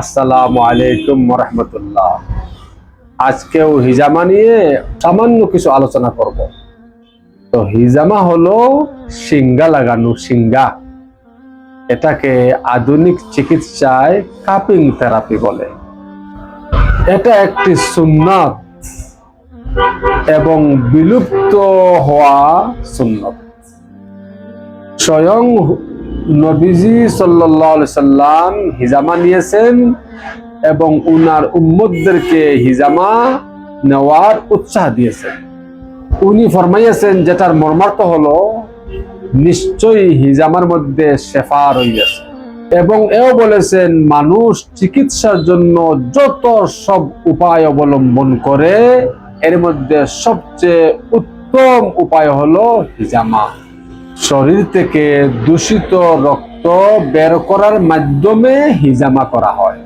আসসালামু আলাইকুম রহমতুল্লাহ আজকেও হিজামা নিয়ে সামান্য কিছু আলোচনা করব। তো হিজামা হলো সিঙ্গা লাগানো সিঙ্গা এটাকে আধুনিক চিকিৎসায় কাপিং থেরাপি বলে। এটা একটি সুন্নত এবং বিলুপ্ত হওয়া সুন্নত। স্বয়ং নবীজি সাল্লাহ সাল্লাম হিজামা নিয়েছেন এবং উনার উম্মতদেরকে হিজামা নেওয়ার উৎসাহ দিয়েছেন। উনি ফরমাইয়াছেন, যেটার মর্মার্থ হলো নিশ্চয়ই হিজামার মধ্যে শেফা রইয়াছে। এবং এও বলেছেন, মানুষ চিকিৎসার জন্য যত সব উপায় অবলম্বন করে, এর মধ্যে সবচেয়ে উত্তম উপায় হলো হিজামা। শরীর থেকে দূষিত রক্ত বের করার মাধ্যমে হিজামা করা হয়।